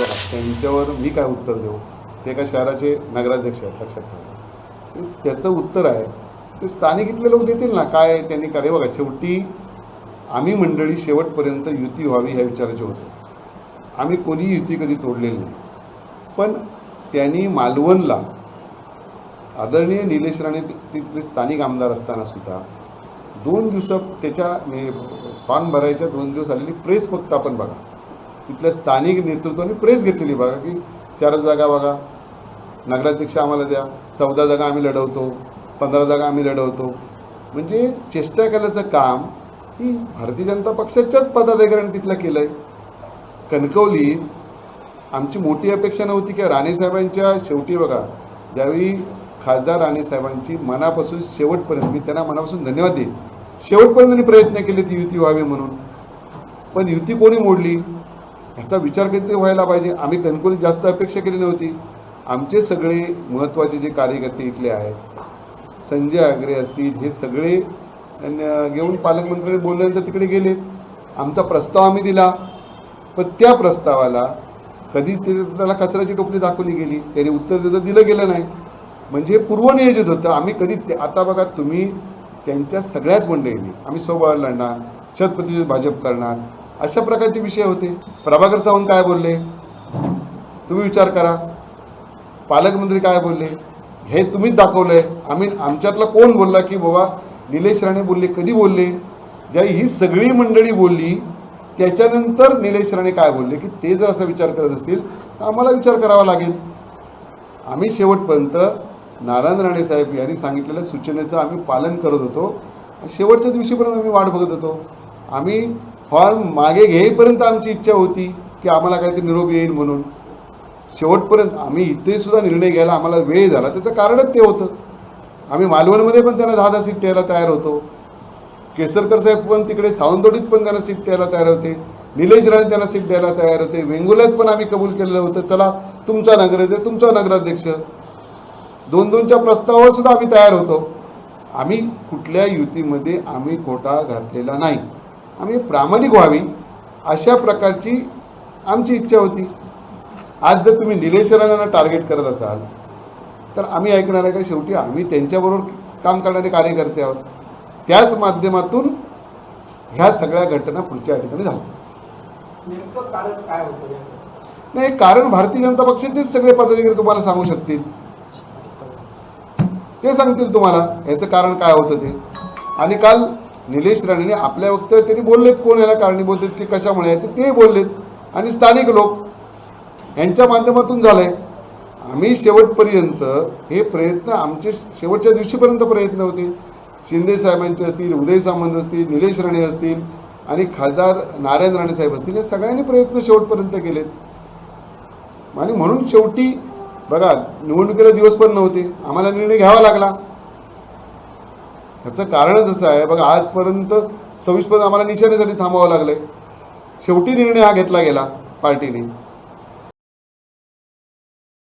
बघा त्यांच्यावर मी काय उत्तर देऊ? ते एका शहराचे नगराध्यक्ष आहेत लक्षात ठेवा. त्याचं उत्तर आहे ते स्थानिक इथले लोक देतील ना? काय त्यांनी करे बघा शेवटी आम्ही मंडळी शेवटपर्यंत युती व्हावी ह्या विचाराचे होते. आम्ही कोणीही युती कधी तोडलेली नाही. पण त्यांनी मालवणला आदरणीय निलेश राणे तिथले स्थानिक आमदार असताना सुद्धा दोन दिवसात त्याच्या फॉर्म भरायच्या दोन दिवस आलेली प्रेस फक्त आपण बघा. तिथल्या स्थानिक नेतृत्वाने प्रेस घेतलेली बघा की चार जागा बघा. नगराध्यक्ष आम्हाला द्या. चौदा जागा आम्ही लढवतो. पंधरा जागा आम्ही लढवतो. म्हणजे चेष्टा केल्याचं काम ही भारतीय जनता पक्षाच्याच पदाधिकाऱ्यांनी तिथलं केलं आहे कणकवली आमची मोठी अपेक्षा नव्हती की राणेसाहेबांच्या शेवटी बघा ज्यावेळी खासदार राणेसाहेबांची मनापासून शेवटपर्यंत मी त्यांना मनापासून धन्यवाद देईन. शेवटपर्यंत त्यांनी प्रयत्न केले ती युती व्हावी म्हणून. पण युती कोणी मोडली? ह्याचा विचार कधी व्हायला पाहिजे. आम्ही कणकवलीत जास्त अपेक्षा केली नव्हती. आमचे सगळे महत्त्वाचे जे कार्यकर्ते इथले आहेत संजय आगरे असतील हे सगळे घेऊन पालकमंत्र्यांनी बोलल्यानंतर तिकडे गेले आमचा प्रस्ताव आम्ही दिला. पण त्या प्रस्तावाला कधी ते- त्याला कचऱ्याची टोपली दाखवली गेली. त्याने उत्तर देतं दिलं गेलं नाही. म्हणजे पूर्वनियोजित होतं. आम्ही कधी ते- आता बघा तुम्ही त्यांच्या सगळ्याच मंडळींनी आम्ही सोबळ लढणार छत्रपती भाजप करणार अशा प्रकारचे विषय होते. प्रभाकर सावंत काय बोलले? तुम्ही विचार करा. पालकमंत्री काय बोलले? हे तुम्हीच दाखवलंय. आम्ही आमच्यातला कोण बोलला की बाबा निलेश राणे बोलले कधी बोलले? ज्या ही सगळी मंडळी बोलली त्याच्यानंतर निलेश राणे काय बोलले? की ते जर असा विचार करत असतील तर आम्हाला विचार करावा लागेल. आम्ही शेवटपर्यंत नारायण राणे साहेब यांनी सांगितलेल्या सूचनेचं आम्ही पालन करत होतो. शेवटच्या दिवशीपर्यंत आम्ही वाट बघत होतो. आम्ही फॉर्म मागे घेईपर्यंत आमची इच्छा होती की आम्हाला काहीतरी निरोप येईल म्हणून. शेवटपर्यंत आम्ही इथेसुद्धा निर्णय घ्यायला आम्हाला वेळ झाला. त्याचं कारणच ते होतं. आम्ही मालवणमध्ये पण त्यांना दहा दहा सीट द्यायला तयार होतो. केसरकर साहेब पण तिकडे सावंतवाडीत पण त्यांना सीट द्यायला तयार होते. निलेश राणे त्यांना सीट द्यायला तयार होते. वेंगुल्यात पण आम्ही कबूल केलेलं होतं. चला तुमचा नगराध्यक्ष तुमचा नगराध्यक्ष. दोन दोनच्या प्रस्तावावर सुद्धा आम्ही तयार होतो. आम्ही कुठल्या युतीमध्ये आम्ही खोटा घातलेला नाही. आम्ही प्रामाणिक व्हावी अशा प्रकारची आमची इच्छा होती. आज जर तुम्ही निलेश राणांना टार्गेट करत असाल तर आम्ही ऐकणार आहे का शेवटी आम्ही त्यांच्याबरोबर काम करणारे कार्यकर्ते आहोत. त्याच माध्यमातून ह्या सगळ्या घटना पुढच्या ठिकाणी झाल्या. नेमकं कारण काय होतं याचं? नाही कारण भारतीय जनता पक्षाचेच सगळे पदाधिकारी तुम्हाला सांगू शकतील. ते सांगतील तुम्हाला याचं कारण काय होतं ते. आणि काल निलेश राणेने आपल्या वक्तव्यात त्यांनी बोललेत कोण याला कारणीभूत आहेत की कशामुळे आहे ते- ते बोललेत. आणि स्थानिक लोक यांच्या माध्यमातून झालंय. आम्ही शेवटपर्यंत हे प्रयत्न आमचे शेवटच्या दिवशीपर्यंत प्रयत्न होते. शिंदे साहेबांचे असतील उदय सामंत असतील निलेश राणे असतील आणि खासदार नारायण राणे साहेब असतील या सगळ्यांनी प्रयत्न शेवटपर्यंत केलेत. आणि म्हणून शेवटी बघा निवडणुकीला दिवस पण नव्हते. आम्हाला निर्णय घ्यावा लागला. ह्याचं कारणच असं आहे बघा आजपर्यंत सव्वीसपर्यंत आम्हाला निशाणीसाठी थांबावं लागलंय. शेवटी निर्णय हा घेतला गेला पार्टीने.